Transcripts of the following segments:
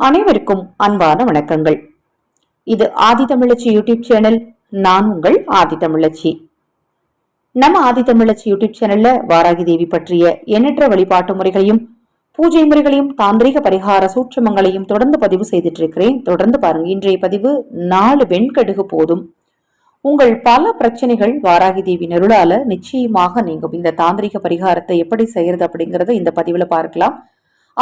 அனைவருக்கும் அன்பான வணக்கங்கள். இது ஆதிதமிழச்சி யூடியூப் சேனல் நான் உங்கள் ஆதிதமிழச்சி. நம்ம ஆதிதமிழச்சி யூடியூப் சேனல்ல வாராகி தேவி பற்றிய எண்ணற்ற வழிபாட்டு முறைகளையும் பூஜை முறைகளையும் தாந்திரிக பரிகார சூட்சமங்களையும் தொடர்ந்து பதிவு செய்துட்டு இருக்கிறேன் தொடர்ந்து பாருங்க இன்றைய பதிவு நாலு வெண்கடுகு போதும். உங்கள் பல பிரச்சனைகள் வாராகி தேவி நருளால நிச்சயமாக நீங்கும். இந்த தாந்திரிக பரிகாரத்தை எப்படி செய்யறது அப்படிங்கறத இந்த பதிவுல பார்க்கலாம்.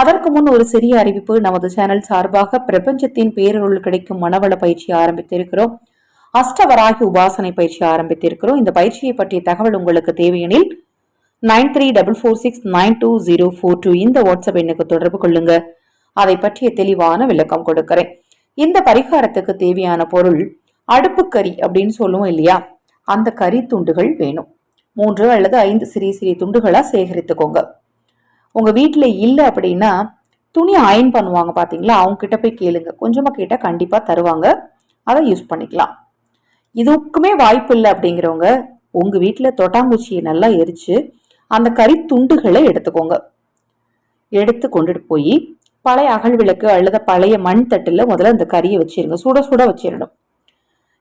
அதற்கு முன் ஒரு சிறிய அறிவிப்பு நமது சேனல் சார்பாக பிரபஞ்சத்தின் பேரருள் கிடைக்கும் மனவள பயிற்சி ஆரம்பித்திருக்கிறோம். அஷ்டவராகி உபாசனை பயிற்சி ஆரம்பித்திருக்கிறோம். இந்த பயிற்சியை பற்றிய தகவல் உங்களுக்கு தேவையெனில் nine three double four six nine two zero four two இந்த வாட்ஸ்அப் எண்ணுக்கு தொடர்பு கொள்ளுங்க. அதை பற்றிய தெளிவான விளக்கம் கொடுக்கிறேன். இந்த பரிகாரத்துக்கு தேவையான பொருள் அடுப்பு கறி அப்படின்னு சொல்லுவோம் இல்லையா? அந்த கறி துண்டுகள் வேணும். மூன்று அல்லது ஐந்து சிறிய சிறிய துண்டுகளா சேகரித்துக்கோங்க. உங்க வீட்டில் இல்லை அப்படின்னா துணி அயன் பண்ணுவாங்க பார்த்தீங்களா அவங்க கிட்ட போய் கேளுங்க. கொஞ்சமாக கேட்டால் கண்டிப்பாக தருவாங்க. அதை யூஸ் பண்ணிக்கலாம். இதுக்குமே வாய்ப்பு இல்லை அப்படிங்கிறவங்க உங்க வீட்டில் தொட்டாங்குச்சியை நல்லா எரிச்சு அந்த கறி துண்டுகளை எடுத்துக்கோங்க. எடுத்து கொண்டுட்டு போய் பழைய அகல் விளக்கு அல்லது பழைய மண் தட்டில் முதல்ல அந்த கறியை வச்சிருங்க. சுட சுட வச்சிடணும்.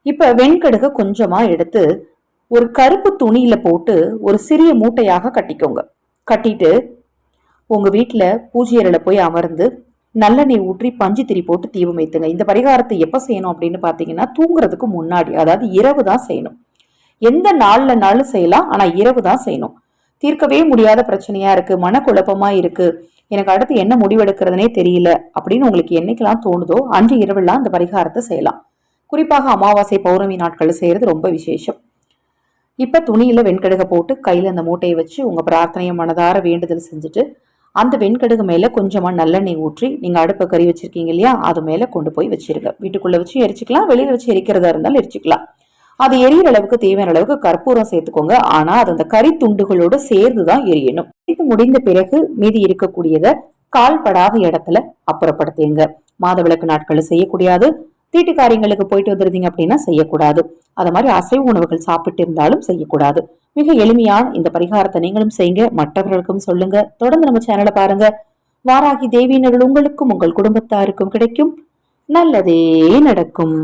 இப்போ வெண்கடுக கொஞ்சமா எடுத்து ஒரு கருப்பு துணியில போட்டு ஒரு சிறிய மூட்டையாக கட்டிக்கோங்க. கட்டிட்டு உங்க வீட்டில் பூஜை போய் அமர்ந்து நல்லெண்ணெய் ஊற்றி பஞ்சு திரி போட்டு தீபம் வைத்துங்க இந்த பரிகாரத்தை எப்போ செய்யணும் அப்படின்னு பார்த்தீங்கன்னா தூங்குறதுக்கு முன்னாடி அதாவது இரவு தான் செய்யணும். எந்த நாளில் நாளும் செய்யலாம் ஆனால் இரவு தான் செய்யணும். தீர்க்கவே முடியாத பிரச்சனையாக இருக்குது மனக்குழப்பமாக இருக்குது எனக்கு அடுத்து என்ன முடிவெடுக்கிறதுனே தெரியல அப்படின்னு உங்களுக்கு என்னைக்கெல்லாம் தோணுதோ அன்று இரவெல்லாம் அந்த பரிகாரத்தை செய்யலாம். குறிப்பாக அமாவாசை பௌர்ணமி நாட்கள் செய்கிறது ரொம்ப விசேஷம். இப்போ துணியில் வெண்கடுகை போட்டு கையில் அந்த மூட்டையை வச்சு உங்கள் பிரார்த்தனையை மனதார வேண்டுதல் செஞ்சுட்டு அந்த வெண்கடுகு மேலே கொஞ்சமாக நல்லெண்ணெய் ஊற்றி நீங்கள் அடுப்பை கறி வச்சிருக்கீங்க இல்லையா? அது மேலே கொண்டு போய் வச்சிருங்க. வீட்டுக்குள்ளே வச்சு எரிச்சிக்கலாம் வெளியில் வச்சு எரிக்கிறதா இருந்தாலும் எரிச்சிக்கலாம். அது எரியிற அளவுக்கு தேவையான அளவுக்கு கற்பூரம் சேர்த்துக்கோங்க. ஆனால் அது அந்த கறி துண்டுகளோடு சேர்ந்து தான் எரியணும். இது முடிந்த பிறகு மீதி இருக்கக்கூடியதை கால்படாத இடத்துல அப்புறப்படுத்துங்க. மாதவிளக்கு நாட்கள் செய்யக்கூடியது தீட்டு காரியங்களுக்கு போயிட்டு வந்துருந்தீங்க அப்படின்னா செய்யக்கூடாது. அது மாதிரி அசைவ உணவுகள் சாப்பிட்டு இருந்தாலும் செய்யக்கூடாது. மிக எளிமையான இந்த பரிகாரத்தை நீங்களும் செய்யுங்க. மற்றவர்களுக்கும் சொல்லுங்க. தொடர்ந்து நம்ம சேனலை பாருங்க. வாராகி தேவியினர்கள் உங்களுக்கும் உங்கள் குடும்பத்தாருக்கும் கிடைக்கும். நல்லதே நடக்கும்.